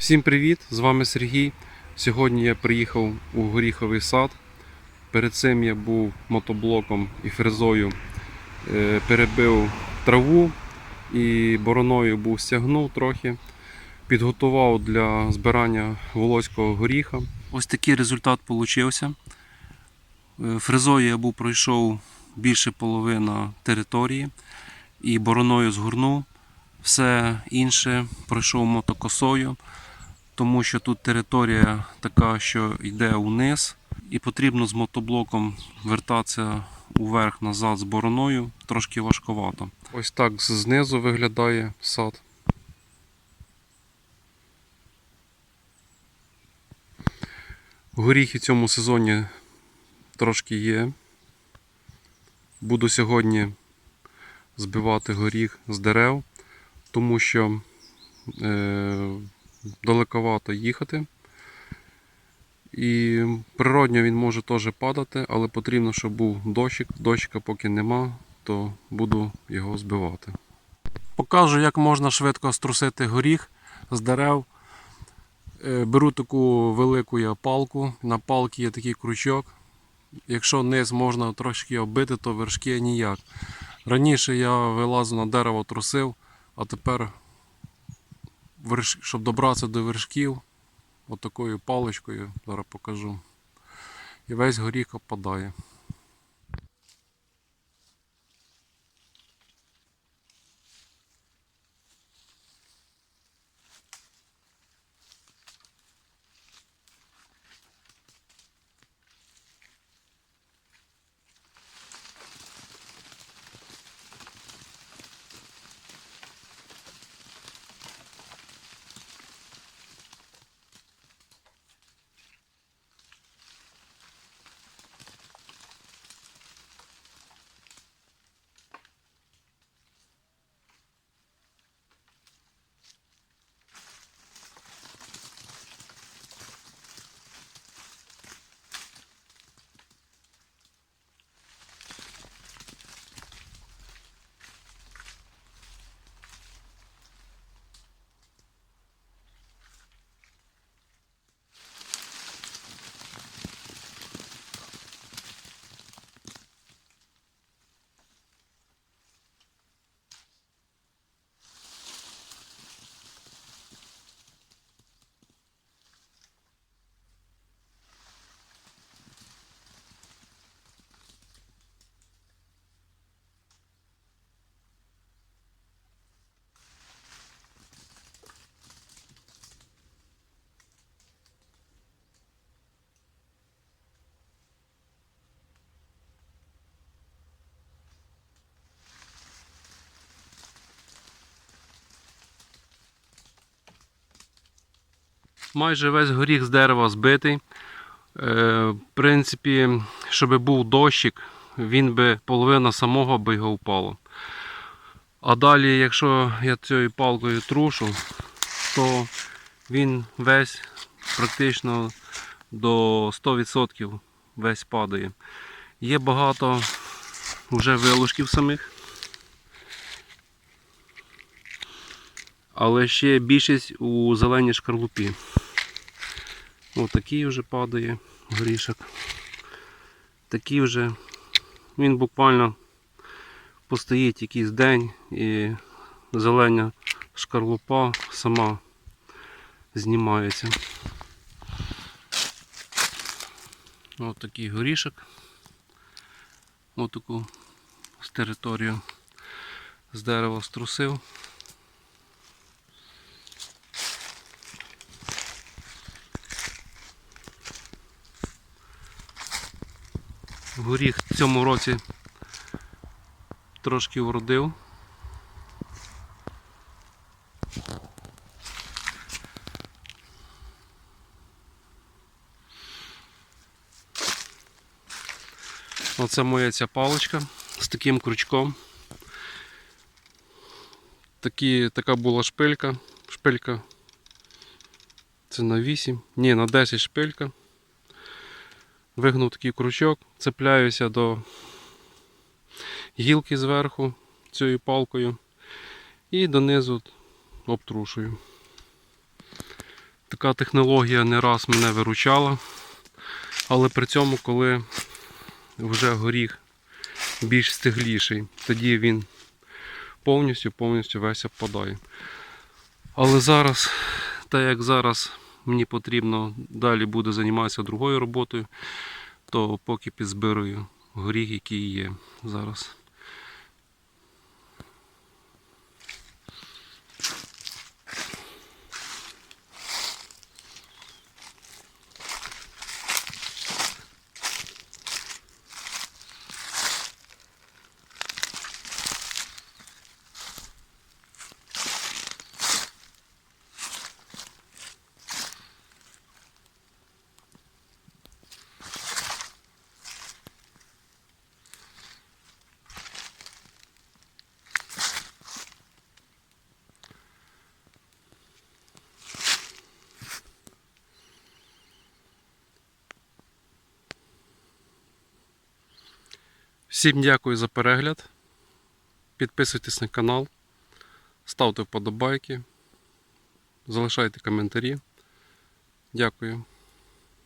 Всім привіт! З вами Сергій. Сьогодні я приїхав у горіховий сад. Перед цим я був мотоблоком і фрезою, е, перебив траву і бороною був стягнув трохи. Підготував для збирання волоського горіха. Ось такий результат вийшов. Фрезою я був пройшов більше половина території і бороною згорнув. Все інше пройшов мотокосою тому що тут територія така, що йде вниз, і потрібно з мотоблоком вертатися уверх назад з бороною, трошки важковато. Ось так знизу виглядає сад. Горіхи в цьому сезоні трошки є. Буду сьогодні збивати горіх з дерев, тому що е, далековато їхати. І природньо він може теж падати, але потрібно, щоб був дощик. Дощика поки нема, то буду його збивати. Покажу, як можна швидко струсити горіх з дерев. Е, Беру таку велику я палку, на палці є такий крючок. Якщо низ можна трошки оббити, то вершки ніяк. Раніше я вилазу на дерево трусив, а тепер верш... щоб добратися до вершків, отакою паличкою, зараз покажу. І весь горіх опадає. Майже весь горіх з дерева збитий. Е, в принципі, щоб був дощик, він би половина самого би його впало. А далі, якщо я цією палкою трушу, то він весь практично до 100% весь падає. Є багато вже вилушків самих. Але ще більшість у зеленій шкарлупі. Ось такий вже падає горішок. Такий вже він буквально постоїть якийсь день і зелена шкарлупа сама знімається. Ось такий горішок. Ось таку з територію з дерева струсив. Горіх в цьому році трошки вродив. Оце моя ця паличка з таким крючком. Такі, така була шпилька. Шпилька. Це на 8, ні, на 10 шпилька вигнув такий крючок, цепляюся до гілки зверху цією палкою і донизу обтрушую. така технологія не раз мене виручала. Але при цьому, коли вже горіх більш стигліший, тоді він повністю повністю весь опадає. Але зараз, так як зараз мені потрібно далі буде займатися другою роботою, то поки підзбираю горіх, який є зараз. Всім дякую за перегляд. Підписуйтесь на канал, ставте вподобайки, залишайте коментарі. Дякую.